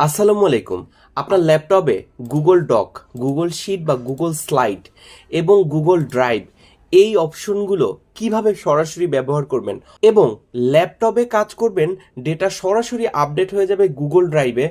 আসসালামু আলাইকুম। আপনার ল্যাপটপে গুগল ডক, গুগল শিট বা গুগল স্লাইড এবং গুগল ড্রাইভ এই অপশনগুলো কীভাবে সরাসরি ব্যবহার করবেন এবং ল্যাপটপে কাজ করবেন, ডেটা সরাসরি আপডেট হয়ে যাবে গুগল ড্রাইভে,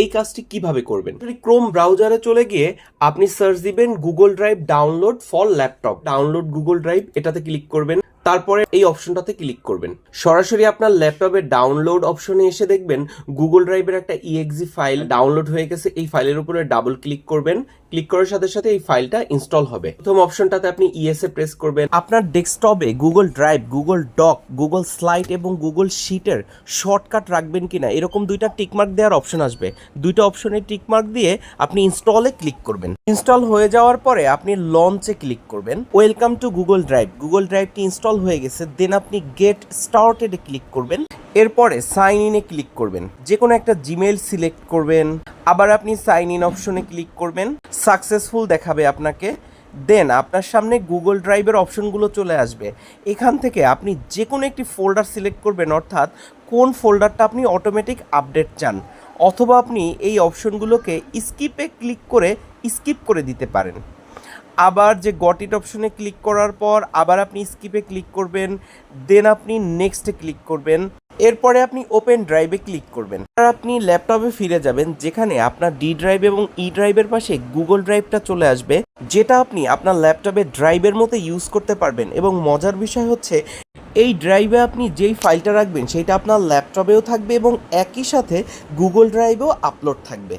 এই কাজটি কীভাবে করবেন? ক্রোম ব্রাউজারে চলে গিয়ে আপনি সার্চ দিবেন Google Drive download for laptop. Download Google Drive, এটাতে ক্লিক করবেন। তারপরে এই অপশনটাতে ক্লিক করবেন। সরাসরি আপনার ল্যাপটপে ডাউনলোড অপশনে এসে দেখবেন গুগল ড্রাইভের একটা ইএক্সি ফাইল ডাউনলোড হয়ে গেছে। এই ফাইলের উপরে ডাবল ক্লিক করবেন। ক্লিক করার সাথে সাথে এই ফাইলটা ইনস্টল হবে। প্রথম অপশনটাতে আপনি ইএসএ প্রেস করবেন। আপনার ডেস্কটপে Google Drive Google Doc Google Slide এবং গুগল শিটের শর্টকাট রাখবেন কিনা, এরকম দুইটা টিকমার্ক দেওয়ার অপশন আসবে। দুইটা অপশনে টিকমার্ক দিয়ে আপনি ইনস্টলে ক্লিক করবেন। ইনস্টল হয়ে যাওয়ার পরে আপনি লঞ্চে ক্লিক করবেন। Welcome to Google Drive Google ড্রাইভটি install হয়ে গেছে দেন আপনি গেট স্টার্টেডে ক্লিক করবেন। এরপরে সাইন ইনে ক্লিক করবেন। যে কোনো একটা জিমেল সিলেক্ট করবেন, আবার আপনি সাইন ইন অপশনে ক্লিক করবেন। সাকসেসফুল দেখাবে আপনাকে। দেন আপনার সামনে গুগল ড্রাইভের অপশনগুলো চলে আসবে। এখান থেকে আপনি যে কোনো একটি ফোল্ডার সিলেক্ট করবেন, অর্থাৎ কোন ফোল্ডারটা আপনি অটোমেটিক আপডেট চান, অথবা আপনি এই অপশনগুলোকে স্কিপে ক্লিক করে স্কিপ করে দিতে পারেন। আবার যে গট ইট অপশনে ক্লিক করার পর আবার আপনি স্কিপে ক্লিক করবেন দেন আপনি নেক্সটে ক্লিক করবেন। এরপরে আপনি ওপেন ড্রাইভে ক্লিক করবেন। আর আপনি ল্যাপটপে ফিরে যাবেন, যেখানে আপনার ডি ড্রাইভ এবং ই ড্রাইভের পাশে গুগল ড্রাইভটা চলে আসবে, যেটা আপনি আপনার ল্যাপটপে ড্রাইভের মতো ইউজ করতে পারবেন। এবং মজার বিষয় হচ্ছে, এই ড্রাইভে আপনি যেই ফাইলটা রাখবেন, সেটা আপনার ল্যাপটপেও থাকবে এবং একই সাথে গুগল ড্রাইভেও আপলোড থাকবে।